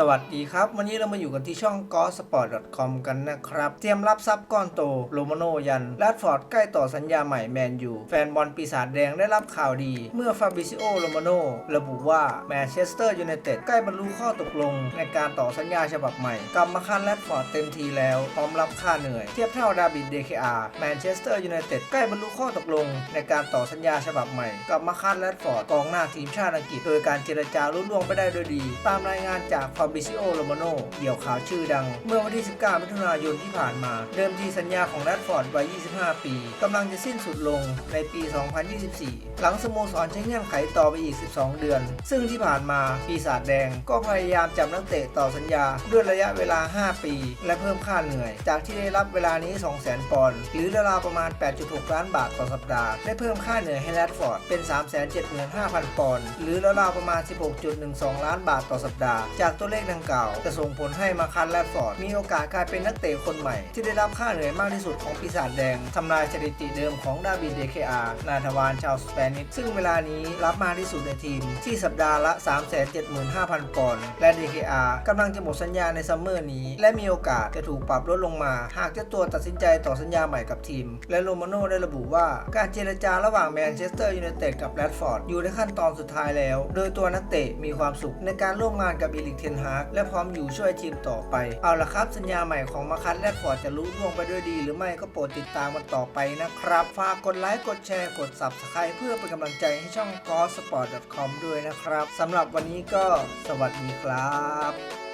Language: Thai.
สวัสดีครับ วันนี้เรามาอยู่กันที่ช่อง g o s p o r t c o m กันนะครับ เตรียมรับทรัพย์ก้อนโตโรมาโนยันแรดฟอร์ดใกล้ต่อสัญญาใหม่แมนยูแฟนบอลปีศาจแดงได้รับข่าวดี เมื่อฟาบิซิโอโรมาโนระบุว่าแมนเชสเตอร์ยูไนเต็ดใกล้บรรลุข้อตกลง ในการต่อสัญญาฉบับใหม่กลับมาคันแรดฟอร์ดเต็มทีแล้ว พร้อมรับค่าเหนื่อย เทียบเท่าดาบิดเดคอาร์แมนเชสเตอร์ยูไนเต็ดใกล้บรรลุข้อตกลง ในการต่อสัญญาฉบับใหม่กับมาคันแรดฟอร์ดกองหน้าทีมชาติอังกฤษโดยการเจรจารุ่ล่วงไปได้ด้วยดี ตามรายงานจากฟาบิซิโอโรมาโนเดี่ยวขาวชื่อดัง เมื่อวันที่ 19 มิถุนายนที่ผ่านมา เดิมทีสัญญาของแรดฟอร์ดวัย 25 ปีกำลังจะสิ้นสุดลงในปี 2024 หลังสโมสรใช้เงื่อนไขต่อไปอีก 12 เดือน ซึ่งที่ผ่านมาปีศาจแดงก็พยายามจับนักเตะต่อสัญญาด้วยระยะเวลา 5 ปี และเพิ่มค่าเหนื่อย จากที่ได้รับเวลานี้ 200,000 ปอนด์หรือราวๆประมาณ 8.6 ล้านบาทต่อสัปดาห์ ได้เพิ่มค่าเหนื่อยให้แรดฟอร์ดเป็น 375,000 ปอนด์หรือราวๆประมาณ 16.12 ล้านบาทต่อสัปดาห์ จากตัวเลขดังกล่าว จะส่งผลให้มาคันแรดฟอร์ดมีโอกาสกลายเป็นนักเตะคนใหม่ ที่ได้รับค่าเหนื่อยมากที่สุดของปีศาจแดงทำลายสถิติเดิมของดาวิดเดเคอาร์นาทวานชาวสเปนิชซึ่งเวลานี้รับมากที่สุดในทีม ที่สัปดาห์ละ 375,000 ปอนด์และ DKR กำลังจะหมดสัญญาในซัมเมอร์นี้ และมีโอกาสจะถูกปรับลดลงมา หากเจ้าตัวตัดสินใจต่อสัญญาใหม่กับทีม และโรมาโน่ได้ระบุว่าการเจรจาระหว่างแมนเชสเตอร์ยูไนเต็ดกับแรดฟอร์ดอยู่ในขั้นตอนสุดท้ายแล้ว โดยตัวนักเตะมีความสุขในการร่วมงานกับอีลิกเทนฮากและพร้อมอยู่ช่วยทีมต่อไป เอาละครับสัญญาใหม่ของมาคัสและฟอร์ดจะรู้ล่วงไปด้วยดี หรือไม่ก็โปรดติดตามกันต่อไปนะครับ ฝากกดไลค์กดแชร์กด Subscribe เพื่อเป็นกำลังใจให้ช่อง g o s p o r t c o m ด้วยนะครับสำหรับวันนี้ก็สวัสดีครับ